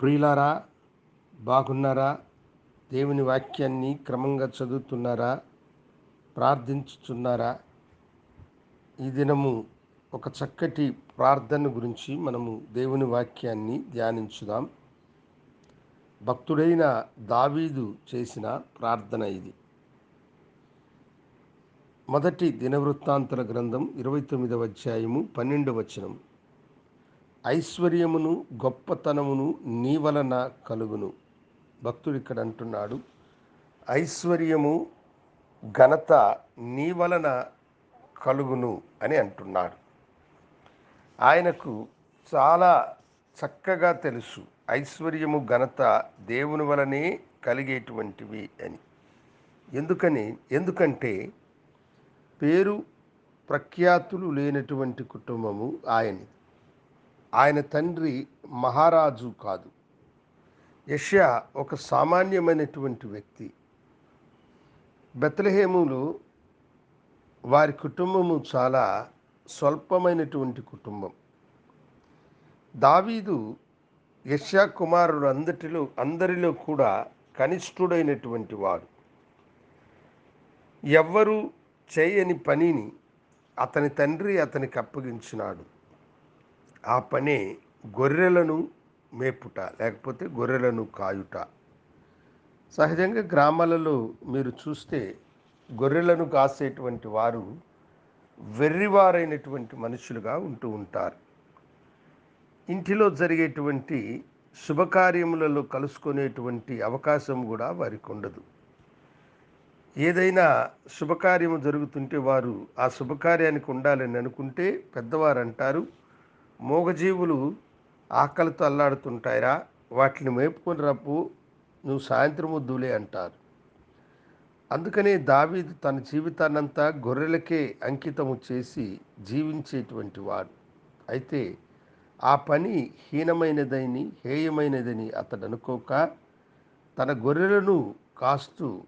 ప్రియులారా బాగున్నారా? దేవుని వాక్యాన్ని క్రమంగా చదువుతున్నారా? ప్రార్థించుతున్నారా ఈ దినము ఒక చక్కటి ప్రార్థన గురించి మనము దేవుని వాక్యాన్ని ధ్యానించుదాం. భక్తుడైన దావీదు చేసిన ప్రార్థన ఇది. మొదటి దినవృత్తాంతర గ్రంథం ఇరవై తొమ్మిదవ అధ్యాయము పన్నెండు వచనం ఐశ్వర్యమును గొప్పతనమును నీ వలన కలుగును. భక్తుడు ఇక్కడ అంటున్నాడు ఐశ్వర్యము ఘనత నీ వలన కలుగును అని అంటున్నాడు. ఆయనకు చాలా చక్కగా తెలుసు ఐశ్వర్యము ఘనత దేవుని వలనే కలిగేటువంటివి అని. ఎందుకని? ఎందుకంటే పేరు ప్రఖ్యాతులు లేనటువంటి కుటుంబము ఆయనది. ఆయన తండ్రి మహారాజు కాదు. యష్యా ఒక సామాన్యమైనటువంటి వ్యక్తి. బెత్లహేములు వారి కుటుంబము చాలా స్వల్పమైనటువంటి కుటుంబం. దావీదు యష్యా కుమారుడు అందటిలో అందరిలో కూడా కనిష్ఠుడైనటువంటి వాడు. ఎవ్వరూ చేయని పనిని అతని తండ్రి అతనికి అప్పగించినాడు. ఆ పనే గొర్రెలను మేపుట లేకపోతే గొర్రెలను కాయుట. సహజంగా గ్రామాలలో మీరు చూస్తే గొర్రెలను కాసేటువంటి వారు వెర్రివారైనటువంటి మనుషులుగా ఉంటూ ఉంటారు. ఇంటిలో జరిగేటువంటి శుభకార్యములలో కలుసుకునేటువంటి అవకాశం కూడా వారికి ఉండదు. ఏదైనా శుభకార్యము జరుగుతుంటే వారు ఆ శుభకార్యానికి ఉండాలని అనుకుంటే పెద్దవారు అంటారు మూగజీవులు ఆకలితో అల్లాడుతుంటాయిరా వాటిని మేపుకొని రప్పు నువ్వు సాయంత్రం వద్దులే అంటారు. అందుకనే దావీదు తన జీవితాన్నంతా గొర్రెలకే అంకితము చేసి జీవించేటువంటి వాడు. అయితే ఆ పని హీనమైనదని హేయమైనదని అతడు అనుకోక తన గొర్రెలను కాస్తూ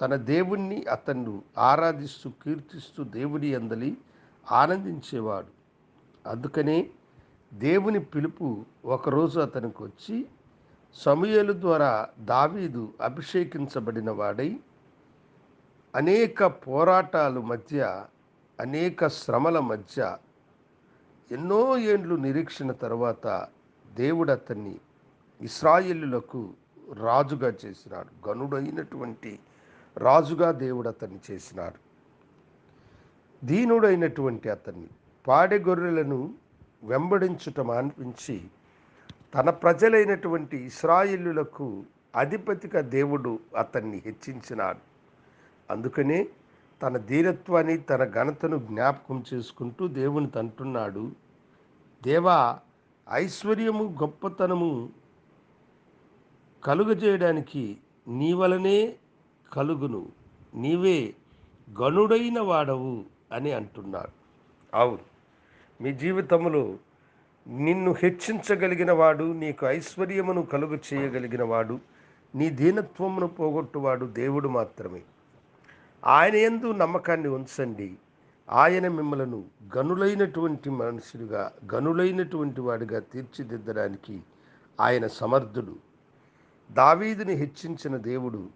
తన దేవుణ్ణి అతను ఆరాధిస్తూ కీర్తిస్తూ దేవుని అందలి ఆనందించేవాడు. అందుకనే దేవుని పిలుపు ఒకరోజు అతనికి వచ్చి సమయలు ద్వారా దావీదు అభిషేకించబడిన వాడై అనేక పోరాటాలు మధ్య అనేక శ్రమల మధ్య ఎన్నో ఏండ్లు నిరీక్షణ తర్వాత దేవుడు అతన్ని ఇస్రాయిలులకు రాజుగా చేసినాడు. గనుడైనటువంటి రాజుగా దేవుడు అతన్ని చేసినాడు. దీనుడైనటువంటి అతన్ని పాడె గొర్రెలను వెంబడించుట మాన్పించి తన ప్రజలైనటువంటి ఇస్రాయిలులకు అధిపతిగా దేవుడు అతన్ని హెచ్చించినాడు. అందుకనే తన ధీరత్వాన్ని తన ఘనతను జ్ఞాపకం చేసుకుంటూ దేవుని తంటున్నాడు. దేవా ఐశ్వర్యము గొప్పతనము కలుగజేయడానికి నీ వలనే కలుగును. నీవే గనుడైన వాడవు అని అంటున్నాడు. అవును. మీ జీవితంలో నిన్ను హెచ్చించగలిగిన వాడు నీకు ఐశ్వర్యమును కలుగు చేయగలిగిన వాడు నీ దీనత్వమును పోగొట్టువాడు దేవుడు మాత్రమే. ఆయన ఎందు నమ్మకాన్ని ఉంచండి. ఆయన మిమ్మలను గనులైనటువంటి మనుషులుగా గనులైనటువంటి వాడిగా తీర్చిదిద్దడానికి ఆయన సమర్థుడు. దావీదుని హెచ్చించిన దేవుడు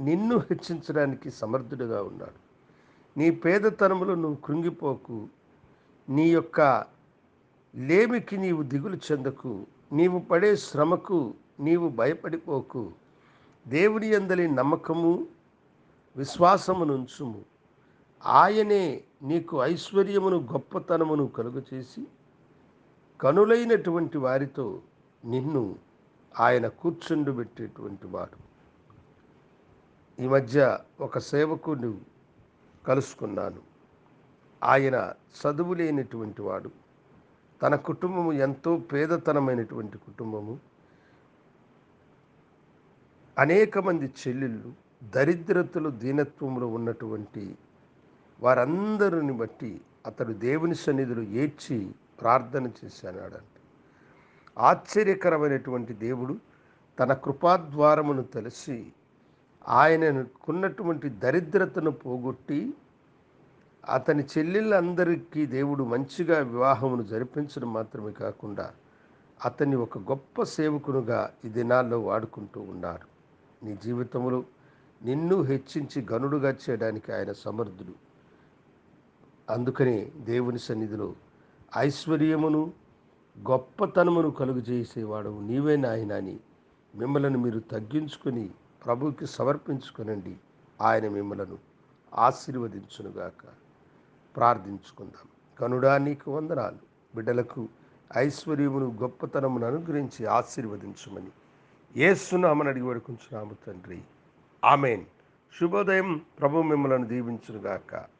నిన్ను హెచ్చించడానికి సమర్థుడుగా ఉన్నాడు. నీ పేదతనములో నువ్వు కృంగిపోకు. నీ యొక్క లేమికి నీవు దిగులు చెందకు నీవు పడే శ్రమకు నీవు భయపడిపోకు. దేవుని అందలి నమ్మకము విశ్వాసమునుంచుము ఆయనే నీకు ఐశ్వర్యమును గొప్పతనమును కలుగు చేసి కనులైనటువంటి వారితో నిన్ను ఆయన కూర్చుండబెట్టేటువంటి వాడు. ఈ మధ్య ఒక సేవకుడు కలుసుకున్నాను. ఆయన చదువు లేనటువంటి వాడు తన కుటుంబము ఎంతో పేదతనమైనటువంటి కుటుంబము అనేక మంది చెల్లెళ్ళు దరిద్రతలు దీనత్వంలో ఉన్నటువంటి వారందరిని బట్టి అతడు దేవుని సన్నిధిలో ఏడ్చి ప్రార్థన చేశానాడంట. ఆశ్చర్యకరమైనటువంటి దేవుడు తన కృపాద్వారమును తెలిసి ఆయనకున్నటువంటి దరిద్రతను పోగొట్టి అతని చెల్లెళ్ళందరికీ దేవుడు మంచిగా వివాహమును జరిపించడం మాత్రమే కాకుండా అతన్ని ఒక గొప్ప సేవకునుగా ఈ దినాల్లో వాడుకుంటూ ఉన్నారు. నీ జీవితంలో నిన్ను హెచ్చించి గనుడుగా చేయడానికి ఆయన సమర్థుడు. అందుకనే దేవుని సన్నిధిలో ఐశ్వర్యమును గొప్పతనమును కలుగు చేసేవాడు నీవే నాయన అని మిమ్మలను మీరు తగ్గించుకొని ప్రభుకి సమర్పించుకొనండి. ఆయన మిమ్మలను ఆశీర్వదించునుగాక. ప్రార్థించుకుందాం. కనుడా నీకు వందనాలు. బిడ్డలకు ఐశ్వర్యమును గొప్పతనమును అనుగ్రహించి ఆశీర్వదించమని. ఏసునామని అడిగి వేడుకుంటున్నాము తండ్రి. ఆమెన్. శుభోదయం. ప్రభు మిమ్మలను దీవించునుగాక.